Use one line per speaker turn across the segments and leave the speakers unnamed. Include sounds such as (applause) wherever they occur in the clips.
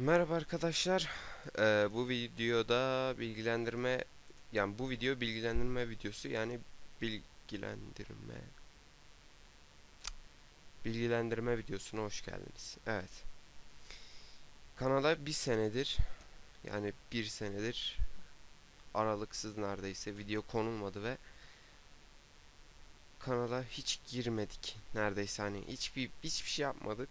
Merhaba arkadaşlar. Ee, bu videoda bilgilendirme yani bu video bilgilendirme videosu yani bilgilendirme bilgilendirme videosuna hoş geldiniz. Evet. Kanala bir senedir yani bir senedir aralıksız neredeyse video konulmadı ve kanala hiç girmedik neredeyse hani hiçbir hiçbir şey yapmadık.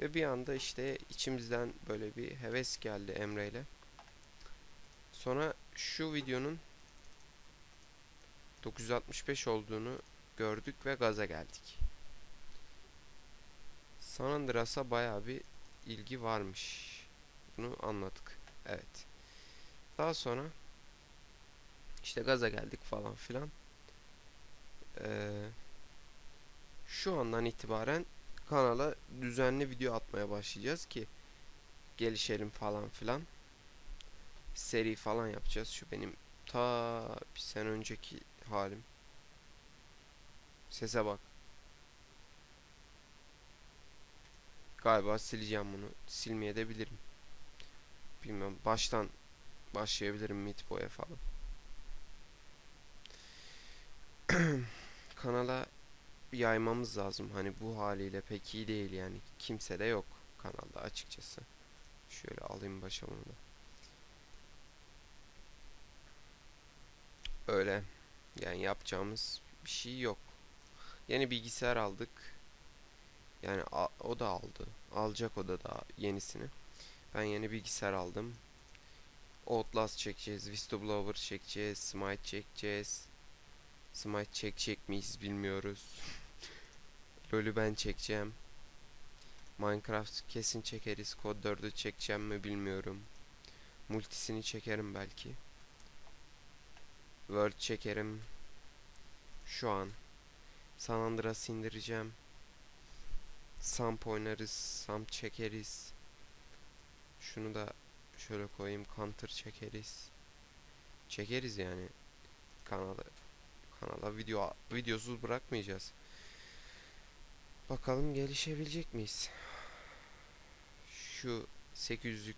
Ve bir anda işte içimizden böyle bir heves geldi Emre ile. Sonra şu videonun 965 olduğunu gördük ve gaza geldik. San Andreas'a baya bir ilgi varmış. Bunu anladık. Evet. Daha sonra işte gaza geldik falan filan. Ee, şu andan itibaren kanala düzenli video atmaya başlayacağız ki gelişelim falan filan. Seri falan yapacağız. Şu benim ta bir sene önceki halim. Sese bak. Galiba sileceğim bunu. Silmeye de bilirim. Bilmiyorum. Baştan başlayabilirim Meatboy'a falan. Kanala yaymamız lazım. Hani bu haliyle pek iyi değil yani. Kimse de yok kanalda açıkçası. Şöyle alayım başa da. Öyle. Yani yapacağımız bir şey yok. Yeni bilgisayar aldık. Yani o da aldı. Alacak o da daha yenisini. Ben yeni bilgisayar aldım. Outlast çekeceğiz, Whistleblower çekeceğiz, Smite çekeceğiz. Smite çekecek miyiz bilmiyoruz. LoL'ü ben çekeceğim. Minecraft kesin çekeriz. Kod 4'ü çekeceğim mi bilmiyorum. Multisini çekerim belki. World çekerim. Şu an. San Andreas indireceğim. Samp oynarız. Samp çekeriz. Şunu da şöyle koyayım. Counter çekeriz. Çekeriz yani. Kanala kanala video videosuz bırakmayacağız. Bakalım gelişebilecek miyiz? Şu 800'lük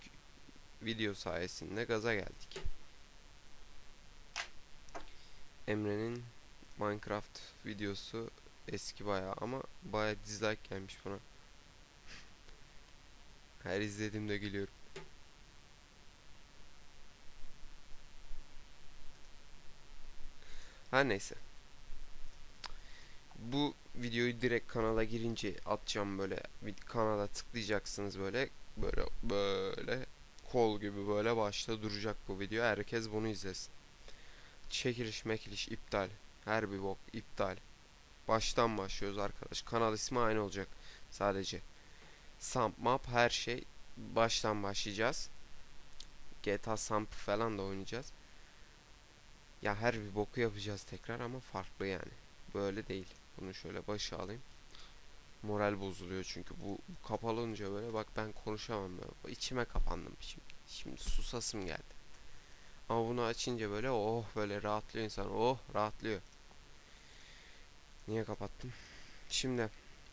video sayesinde gaza geldik. Emre'nin Minecraft videosu eski bayağı ama bayağı dislike gelmiş buna. (laughs) Her izlediğimde gülüyorum. Her neyse. Bu videoyu direkt kanala girince atacağım böyle kanala tıklayacaksınız böyle böyle böyle kol gibi böyle başta duracak bu video. Herkes bunu izlesin. Çekiliş mekiliş iptal. Her bir bok iptal. Baştan başlıyoruz arkadaş. Kanal ismi aynı olacak sadece. Samp map her şey. Baştan başlayacağız. GTA Samp falan da oynayacağız ya her bir boku yapacağız tekrar ama farklı yani böyle değil bunu şöyle başa alayım. Moral bozuluyor çünkü bu, bu kapalı olunca böyle bak ben konuşamam böyle. İçime kapandım şimdi. Şimdi susasım geldi. Ama bunu açınca böyle oh böyle rahatlıyor insan. Oh rahatlıyor. Niye kapattım? Şimdi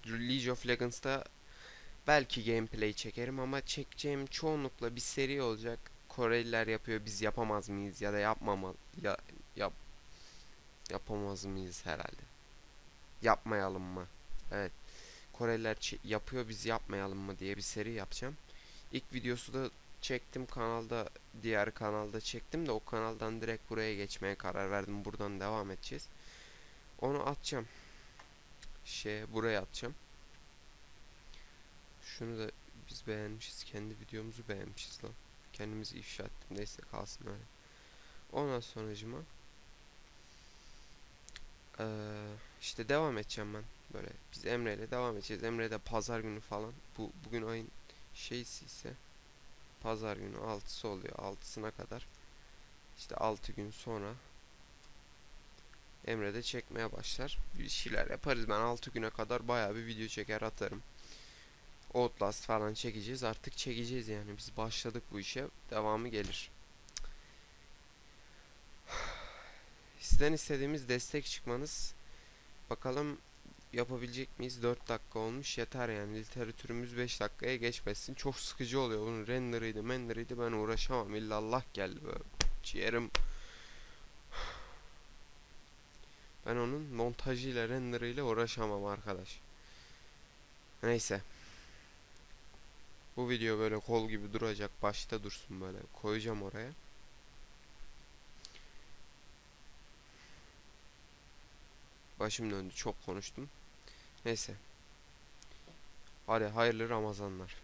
League of Legends'ta belki gameplay çekerim ama çekeceğim çoğunlukla bir seri olacak. Koreliler yapıyor biz yapamaz mıyız ya da yapmamalı ya yap yapamaz mıyız herhalde yapmayalım mı? Evet. Koreliler yapıyor biz yapmayalım mı diye bir seri yapacağım. İlk videosu da çektim kanalda diğer kanalda çektim de o kanaldan direkt buraya geçmeye karar verdim. Buradan devam edeceğiz. Onu atacağım. Şey buraya atacağım. Şunu da biz beğenmişiz. Kendi videomuzu beğenmişiz lan. Kendimizi ifşa ettim. Neyse kalsın öyle. Ondan sonracıma ee, işte devam edeceğim ben böyle. Biz Emre ile devam edeceğiz. Emre de pazar günü falan. Bu bugün ayın şeysi ise pazar günü 6'sı oluyor. 6'sına kadar. İşte 6 gün sonra Emre de çekmeye başlar. Bir şeyler yaparız. Ben 6 güne kadar bayağı bir video çeker atarım. Outlast falan çekeceğiz. Artık çekeceğiz yani. Biz başladık bu işe. Devamı gelir. Sizden istediğimiz destek çıkmanız. Bakalım yapabilecek miyiz? 4 dakika olmuş yeter yani literatürümüz 5 dakikaya geçmesin. Çok sıkıcı oluyor bunun renderıydı menderıydı ben uğraşamam illallah geldi böyle ciğerim. Ben onun montajıyla renderıyla uğraşamam arkadaş. Neyse. Bu video böyle kol gibi duracak başta dursun böyle koyacağım oraya. Başım döndü çok konuştum. Neyse. Hadi hayırlı Ramazanlar.